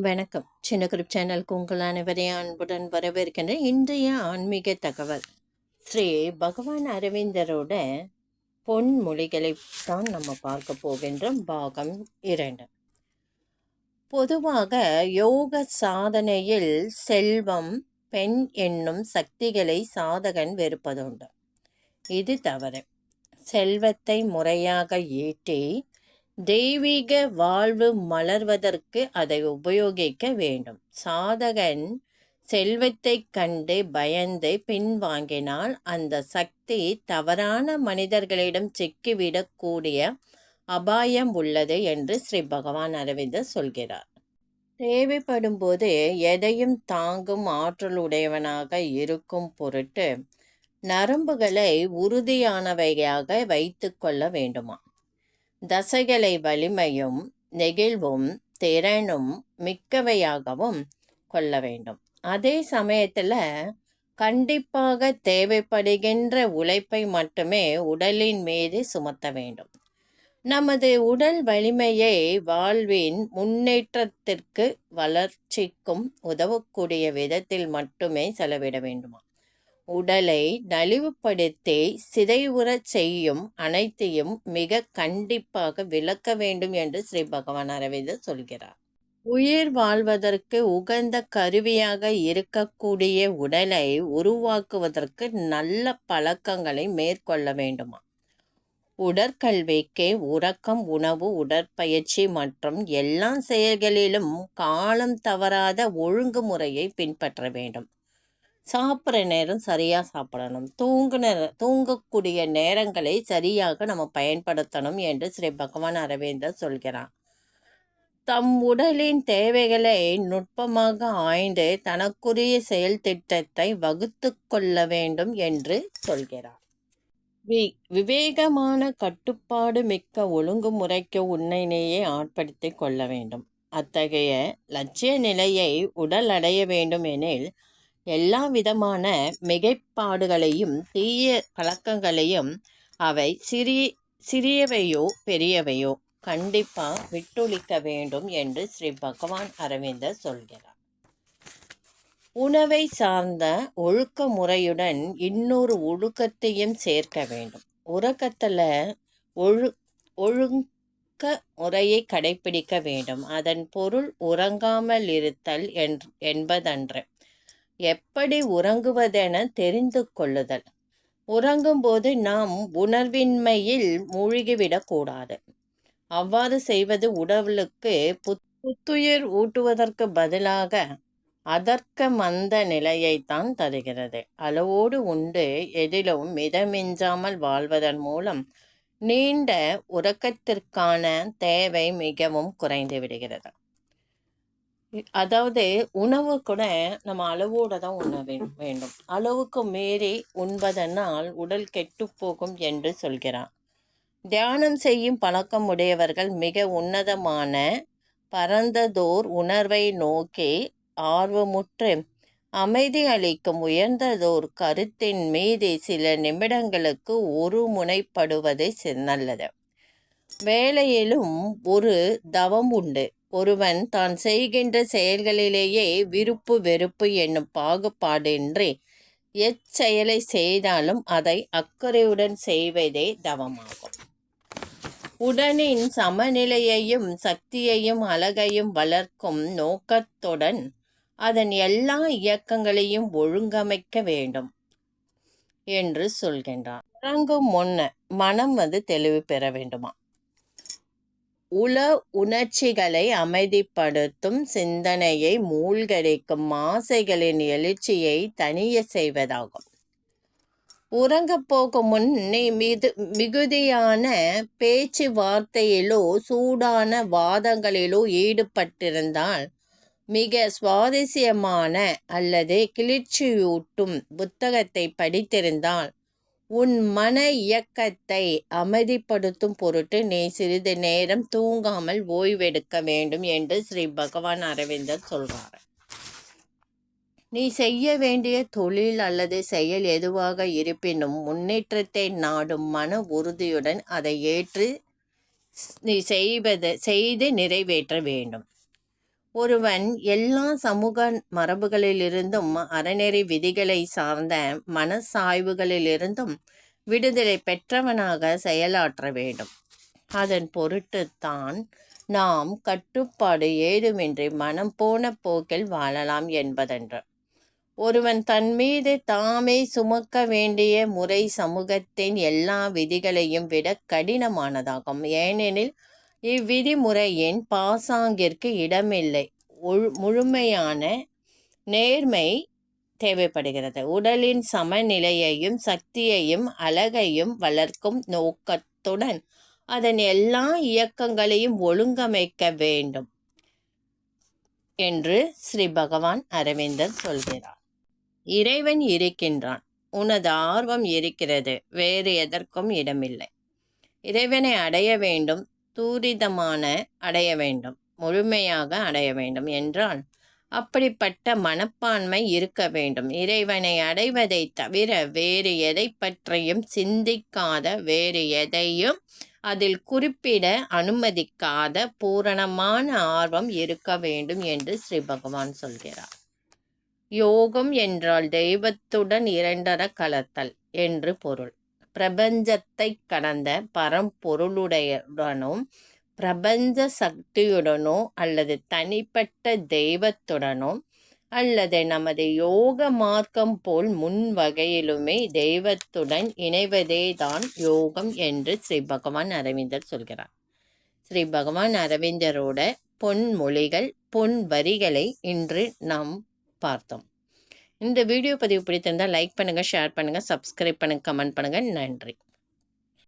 வணக்கம். சின்ன குரூப் சேனலுக்கு உங்கள் அனைவரையும் அன்புடன் வரவேற்கின்ற இன்றைய ஆன்மீக தகவல். ஸ்ரீ பகவான் அரவிந்தரோட பொன்மொழிகளை தான் நம்ம பார்க்க போகின்ற பாகம் இரண்டு. பொதுவாக யோக சாதனையில் செல்வம் பெண் என்னும் சக்திகளை சாதகன் வெறுப்பதுண்டு. இது தவறு. செல்வத்தை முறையாக ஈட்டி தெய்வீக வாழ்வு மலர்வதற்கு அதை உபயோகிக்க வேண்டும். சாதகன் செல்வத்தை கண்டு பயந்து பின்வாங்கினால் அந்த சக்தி தவறான மனிதர்களிடம் சிக்கிவிடக்கூடிய அபாயம் உள்ளது என்று ஸ்ரீ பகவான் அரவிந்தர் சொல்கிறார். தேவைப்படும் போது எதையும் தாங்கும் ஆற்றல் உடையவனாக இருக்கும் பொருட்டு நரம்புகளை உறுதியானவையாக வைத்து கொள்ள வேண்டுமா தசைகளை வலிமையும் நெகிழ்வும் திறனும் மிக்கவையாகவும் கொள்ள வேண்டும். அதே சமயத்தில் கண்டிப்பாக தேவைப்படுகின்ற உழைப்பை மட்டுமே உடலின் மீது சுமத்த வேண்டும். நமது உடல் வலிமையை வாழ்வின் முன்னேற்றத்திற்கு வளர்ச்சிக்கும் உதவக்கூடிய விதத்தில் மட்டுமே செலவிட வேண்டுமா? உடலை நலிவுபடுத்தி சிதைவுறச் செய்யும் அனைத்தையும் மிக கண்டிப்பாக விளக்க வேண்டும் என்று ஸ்ரீ பகவான் அரவிந்தர் சொல்கிறார். உயிர் வாழ்வதற்கு உகந்த கருவியாக இருக்கக்கூடிய உடலை உருவாக்குவதற்கு நல்ல பழக்கங்களை மேற்கொள்ள வேண்டுமா உடற்கல்விக்கு உறக்கம் உணவு உடற்பயிற்சி மற்றும் எல்லா செயல்களிலும் காலம் தவறாத ஒழுங்குமுறையை பின்பற்ற வேண்டும். சாப்பிட்ற நேரம் சரியாக சாப்பிடணும். தூங்குன தூங்கக்கூடிய நேரங்களை சரியாக நம்ம பயன்படுத்தணும் என்று ஸ்ரீ பகவான் அரவிந்தர் சொல்கிறார். தம் உடலின் தேவைகளை நுட்பமாக ஆய்ந்து தனக்குரிய செயல் திட்டத்தை வகுத்து கொள்ள வேண்டும் என்று சொல்கிறார். வி விவேகமான கட்டுப்பாடு மிக்க ஒழுங்குமுறைக்கு உன்னையே ஆட்படுத்தி கொள்ள வேண்டும். அத்தகைய லட்சிய நிலையை உடல் அடைய வேண்டும் எனில் எல்லா விதமான மிகைப்பாடுகளையும் தீய பழக்கங்களையும் அவை சிறிய சிறியவையோ பெரியவையோ கண்டிப்பாக விட்டொழிக்க வேண்டும் என்று ஸ்ரீ பகவான் அரவிந்தர் சொல்கிறார். உணவை சார்ந்த ஒழுக்க முறையுடன் இன்னொரு ஒழுக்கத்தையும் சேர்க்க வேண்டும். உறக்கத்தில் ஒழு ஒழுக்க முறையை கடைபிடிக்க வேண்டும். அதன் பொருள் உறங்காமல் இருத்தல் என்பதன்று. எப்படி உறங்குவதென தெரிந்து கொள்ளுதல். உறங்கும்போது நாம் உணர்வின்மையில் மூழ்கிவிடக்கூடாது அவ்வாறு செய்வது உடலுக்கு புத்துயிர் ஊட்டுவதற்கு பதிலாக அதற்க மந்த நிலையைத்தான் தருகிறது. அளவோடு உண்டு எதிலும் மிதமிஞ்சாமல் வாழ்வதன் மூலம் நீண்ட உறக்கத்திற்கான தேவை மிகவும் குறைந்து விடுகிறது. அதாவது உணவு கூட நம்ம அளவோடு தான் உண்ண வேண்டும். அளவுக்கு மீறி உண்பதனால் உடல் கெட்டுப்போகும் என்று சொல்கிறான். தியானம் செய்யும் பழக்கம் உடையவர்கள் மிக உன்னதமான பரந்ததோர் உணர்வை நோக்கி ஆர்வமுற்று அமைதி அளிக்கும் உயர்ந்ததோர் கருத்தின் மீது சில நிமிடங்களுக்கு ஒரு முனைப்படுவது நல்லது. வேலையிலும் ஒரு தவம் உண்டு. ஒருவன் தான் செய்கின்ற செயல்களிலேயே விருப்பு வெறுப்பு என்னும் பாகுபாடின்றி எச்செயலை செய்தாலும் அதை அக்கறையுடன் செய்வதே தவமாகும். உடனின் சமநிலையையும் சக்தியையும் அழகையும் வளர்க்கும் நோக்கத்துடன் அதன் எல்லா இயக்கங்களையும் ஒழுங்கமைக்க வேண்டும் என்று சொல்கின்றான். இறங்கும் முன்ன மனம் வந்து தெளிவு பெற வேண்டுமா? உள உணர்ச்சிகளை அமைதிப்படுத்தும் சிந்தனையை மூழ்கடிக்கும் ஆசைகளின் எழுச்சியை தனிய செய்வதாகும். உறங்கப் போகும் முன் நீ மிது மிகுதியான பேச்சுவார்த்தையிலோ சூடான வாதங்களிலோ ஈடுபட்டிருந்தால் மிக சுவாரஸ்யமான அல்லது கிளர்ச்சியூட்டும் புத்தகத்தை படித்திருந்தால் உன் மன இயக்கத்தை அமைதிப்படுத்தும் பொருட்டு நீ சிறிது நேரம் தூங்காமல் ஓய்வெடுக்க வேண்டும் என்று ஸ்ரீ பகவான் அரவிந்தர் சொல்றார். நீ செய்ய வேண்டிய தொழில் அல்லது செயல் எதுவாக இருப்பினும் முன்னேற்றத்தை நாடும் மன உறுதியுடன் அதை ஏற்று நீ செய்வது செய்து நிறைவேற்ற வேண்டும். ஒருவன் எல்லா சமூக மரபுகளிலிருந்தும் அறநெறி விதிகளை சார்ந்த மனசாய்வுகளிலிருந்தும் விடுதலை பெற்றவனாக செயலாற்ற வேண்டும். அதன் பொருட்டுத்தான் நாம் கட்டுப்பாடு ஏதுமின்றி மனம் போன போக்கில் வாழலாம் என்பதென்று. ஒருவன் தன் மீது தாமே சுமக்க வேண்டிய முறை சமூகத்தின் எல்லா விதிகளையும் விட கடினமானதாகும். ஏனெனில் இவ்விதிமுறையின் பாசாங்கிற்கு இடமில்லை. முழுமையான நேர்மை தேவைப்படுகிறது. உடலின் சமநிலையையும் சக்தியையும் அழகையும் வளர்க்கும் நோக்கத்துடன் அதன் எல்லா இயக்கங்களையும் ஒழுங்கமைக்க வேண்டும் என்று ஸ்ரீ பகவான் அரவிந்தர் சொல்கிறார். இறைவன் இருக்கின்றான். உனது ஆர்வம் இருக்கிறது. வேறு எதற்கும் இடமில்லை. இறைவனை அடைய வேண்டும். தூரிதமான அடைய வேண்டும் முழுமையாக அடைய வேண்டும் என்றால் அப்படிப்பட்ட மனப்பான்மை இருக்க வேண்டும். இறைவனை அடைவதை தவிர வேறு எதை பற்றியும் சிந்திக்காத வேறு எதையும் அதில் குறிப்பிட அனுமதிக்காத பூரணமான ஆர்வம் இருக்க வேண்டும் என்று ஸ்ரீ பகவான் சொல்கிறார். யோகம் என்றால் தெய்வத்துடன் இரண்டர கலத்தல் என்று பொருள். பிரபஞ்சத்தை கடந்த பரம்பொருளுடையனும் பிரபஞ்ச சக்தியுடனோ அல்லது தனிப்பட்ட தெய்வத்துடனோ அல்லது நமது யோக மார்க்கம் போல் முன் வகையிலுமே தெய்வத்துடன் இணைவதே தான் யோகம் என்று ஸ்ரீ பகவான் அரவிந்தர் சொல்கிறார். ஸ்ரீ பகவான் அரவிந்தரோட பொன்மொழிகள் பொன் வரிகளை இன்று நாம் பார்த்தோம். இந்த வீடியோ பதிவு பிடித்திருந்தால் லைக் பண்ணுங்கள் ஷேர் பண்ணுங்கள் சப்ஸ்கிரைப் பண்ணுங்கள் கமெண்ட் பண்ணுங்கள் நன்றி.